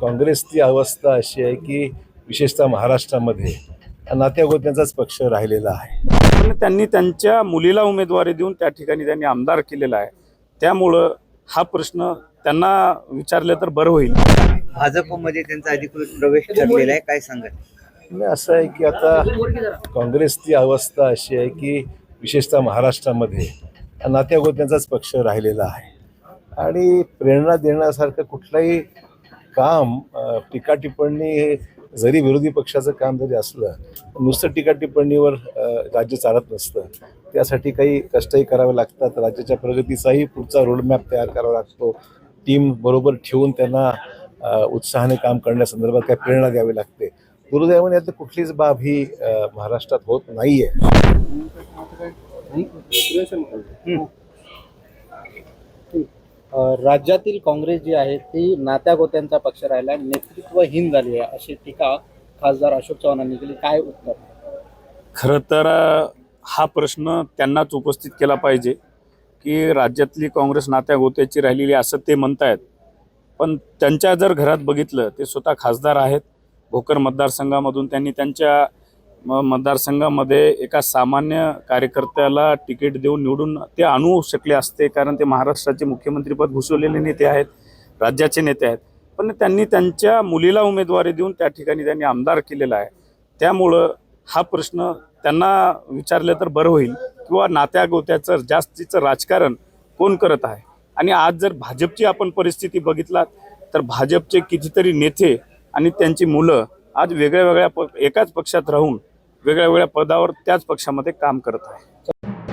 काँग्रेसची अवस्था अशी आहे की विशेषतः महाराष्ट्रामध्ये नात्यागोत्यांचाच पक्ष राहिलेला आहे. पण त्यांनी त्यांच्या मुलीला उमेदवारी देऊन त्या ठिकाणी त्यांनी आमदार केलेला आहे. त्यामुळं हा प्रश्न त्यांना विचारले तर बरं होईल. भाजपमध्ये त्यांचा अधिकृत प्रवेश ठरलेला आहे काय आणि असं आहे की आता काँग्रेसची अवस्था अशी आहे की विशेषतः महाराष्ट्रामध्ये नात्यागोत्यांचाच पक्ष राहिलेला आहे. आणि प्रेरणा देण्यासारखं कुठलंही काम टीका टिप्पणी हे जरी विरोधी पक्षाचं काम जरी असलं नुसतं टीका टिप्पणीवर राज्य चालत नसतं. त्यासाठी काही कष्टही करावे लागतात. राज्याच्या प्रगतीचाही पुढचा रोडमॅप तयार करावा लागतो. टीम बरोबर ठेवून त्यांना उत्साहाने काम करण्यासंदर्भात काही प्रेरणा द्यावी लागते. दुर्दैवाने आता कुठलीच बाब ही महाराष्ट्रात होत नाही आहे राज्यातील काँग्रेस जी आहे ती नात्यागोत्यांचा पक्ष राहिला आहे नेतृत्वहीन झाली आहे अशी टीका खासदार अशोक चव्हाणांनी केली. काय उत्तर? खरं तर हा प्रश्न त्यांनाच उपस्थित केला पाहिजे की राज्यातली काँग्रेस नात्या गोत्याची राहिलेली असं ते म्हणतायत. पण त्यांच्या जर घरात बघितलं ते स्वतः खासदार आहेत. भोकर मतदारसंघामधून त्यांनी त्यांच्या मग मतदारसंघामध्ये एका सामान्य कार्यकर्त्याला तिकीट देऊन निवडून ते आणू शकले असते कारण ते महाराष्ट्राचे मुख्यमंत्रीपद घुसवलेले नेते आहेत राज्याचे नेते आहेत. पण त्यांनी त्यांच्या मुलीला उमेदवारी देऊन त्या ठिकाणी त्यांनी आमदार केलेला आहे. त्यामुळं हा प्रश्न त्यांना विचारलं तर बरं होईल किंवा नात्या गोत्याचं जास्तीचं राजकारण कोण करत आहे? आणि आज जर भाजपची आपण परिस्थिती बघितलात तर भाजपचे कितीतरी नेते आणि त्यांची मुलं आज वेगळ्या वेगळ्या प एकाच पक्षात राहून वेगळ्या वेगळ्या पदावर त्याच पक्षामध्ये काम करत आहे.